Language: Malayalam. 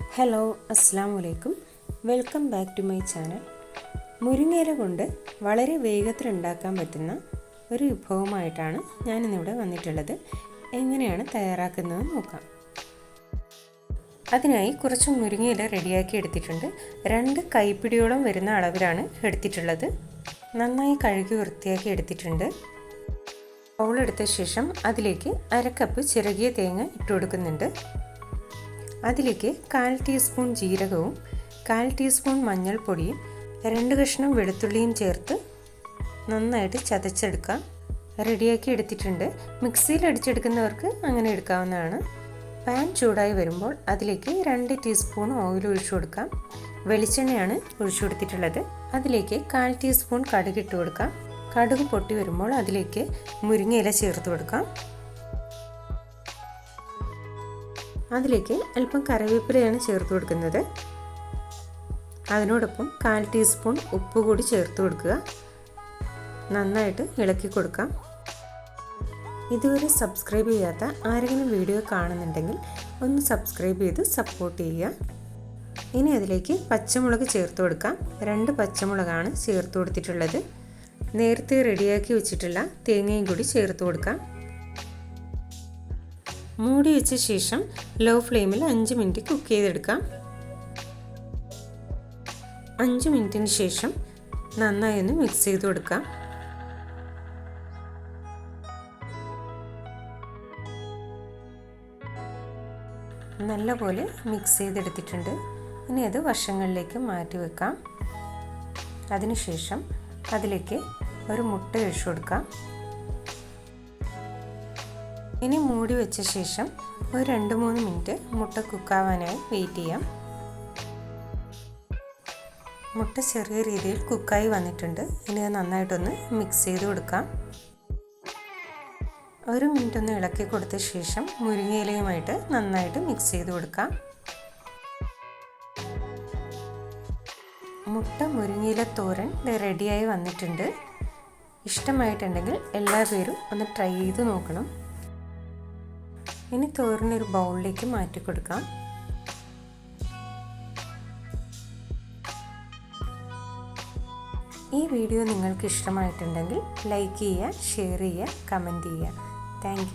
ഹലോ അസ്സാം വലൈക്കും welcome back to my channel മുരിങ്ങയില കൊണ്ട് വളരെ വേഗത്തിൽ ഉണ്ടാക്കാൻ പറ്റുന്ന ഒരു വിഭവമായിട്ടാണ് ഞാനിന്നിവിടെ വന്നിട്ടുള്ളത്. എങ്ങനെയാണ് തയ്യാറാക്കുന്നത് നോക്കാം. അതിനായി കുറച്ച് മുരിങ്ങയില റെഡിയാക്കി എടുത്തിട്ടുണ്ട്. രണ്ട് കൈപ്പിടിയോളം വരുന്ന അളവിലാണ് എടുത്തിട്ടുള്ളത്. നന്നായി കഴുകി വൃത്തിയാക്കി എടുത്തിട്ടുണ്ട്. ബൗളെടുത്ത ശേഷം അതിലേക്ക് അരക്കപ്പ് ചിറകിയ തേങ്ങ ഇട്ട് കൊടുക്കുന്നുണ്ട് അതിലേക്ക് കാൽ ടീസ്പൂൺ ജീരകവും കാൽ ടീസ്പൂൺ മഞ്ഞൾപ്പൊടിയും രണ്ട് കഷ്ണം വെളുത്തുള്ളിയും ചേർത്ത് നന്നായിട്ട് ചതച്ചെടുക്കാം. റെഡിയാക്കി എടുത്തിട്ടുണ്ട്. മിക്സിയിൽ അടിച്ചെടുക്കുന്നവർക്ക് അങ്ങനെ എടുക്കാവുന്നതാണ്. പാൻ ചൂടായി വരുമ്പോൾ അതിലേക്ക് രണ്ട് ടീസ്പൂൺ ഓയിൽ ഒഴിച്ചു കൊടുക്കാം. വെളിച്ചെണ്ണയാണ് ഒഴിച്ചു കൊടുത്തിട്ടുള്ളത്. അതിലേക്ക് കാൽ ടീസ്പൂൺ കടുക് ഇട്ട് കൊടുക്കാം. കടുക് പൊട്ടി വരുമ്പോൾ അതിലേക്ക് മുരിങ്ങയില ചേർത്ത് കൊടുക്കാം. അതിലേക്ക് അല്പം കറിവേപ്പിലയാണ് ചേർത്ത് കൊടുക്കുന്നത്. അതിനോടൊപ്പം കാൽ ടീസ്പൂൺ ഉപ്പ് കൂടി ചേർത്ത് കൊടുക്കുക. നന്നായിട്ട് ഇളക്കി കൊടുക്കാം. ഇതുവരെ സബ്സ്ക്രൈബ് ചെയ്യാത്ത ആരെങ്കിലും വീഡിയോ കാണുന്നുണ്ടെങ്കിൽ ഒന്ന് സബ്സ്ക്രൈബ് ചെയ്ത് സപ്പോർട്ട് ചെയ്യുക. ഇനി അതിലേക്ക് പച്ചമുളക് ചേർത്ത് കൊടുക്കാം. രണ്ട് പച്ചമുളകാണ് ചേർത്ത് കൊടുത്തിട്ടുള്ളത്. നേരത്തെ റെഡിയാക്കി വെച്ചിട്ടുള്ള തേങ്ങയും കൂടി ചേർത്ത് കൊടുക്കാം. മൂടി വെച്ച ശേഷം ലോ ഫ്ലെയിമിൽ അഞ്ച് മിനിറ്റ് കുക്ക് ചെയ്തെടുക്കാം. അഞ്ച് മിനിറ്റിന് ശേഷം നന്നായി ഒന്ന് മിക്സ് ചെയ്ത് കൊടുക്കാം. നല്ലപോലെ മിക്സ് ചെയ്തെടുത്തിട്ടുണ്ട്. ഇനി അത് വശങ്ങളിലേക്ക് മാറ്റി വെക്കാം. അതിനുശേഷം അതിലേക്ക് ഒരു മുട്ട ഒഴിച്ചു കൊടുക്കാം. ഇനി മൂടി വെച്ച ശേഷം ഒരു രണ്ട് മൂന്ന് മിനിറ്റ് മുട്ട കുക്കാവാനായി വെയിറ്റ് ചെയ്യാം. മുട്ട ചെറിയ രീതിയിൽ കുക്കായി വന്നിട്ടുണ്ട്. ഇനി അത് നന്നായിട്ടൊന്ന് മിക്സ് ചെയ്ത് കൊടുക്കാം. ഒരു മിനിറ്റ് ഒന്ന് ഇളക്കി കൊടുത്ത ശേഷം മുരിങ്ങയിലയുമായിട്ട് നന്നായിട്ട് മിക്സ് ചെയ്ത് കൊടുക്കാം. മുട്ട മുരിങ്ങയില തോരൻ റെഡിയായി വന്നിട്ടുണ്ട്. ഇഷ്ടമായിട്ടുണ്ടെങ്കിൽ എല്ലാ പേരും ഒന്ന് ട്രൈ ചെയ്ത് നോക്കണം. ഇനി തോരനൊരു ബൗളിലേക്ക് മാറ്റി കൊടുക്കാം. ഈ വീഡിയോ നിങ്ങൾക്ക് ഇഷ്ടമായിട്ടുണ്ടെങ്കിൽ ലൈക്ക് ചെയ്യുക ഷെയർ ചെയ്യുക കമന്റ് ചെയ്യുക. താങ്ക്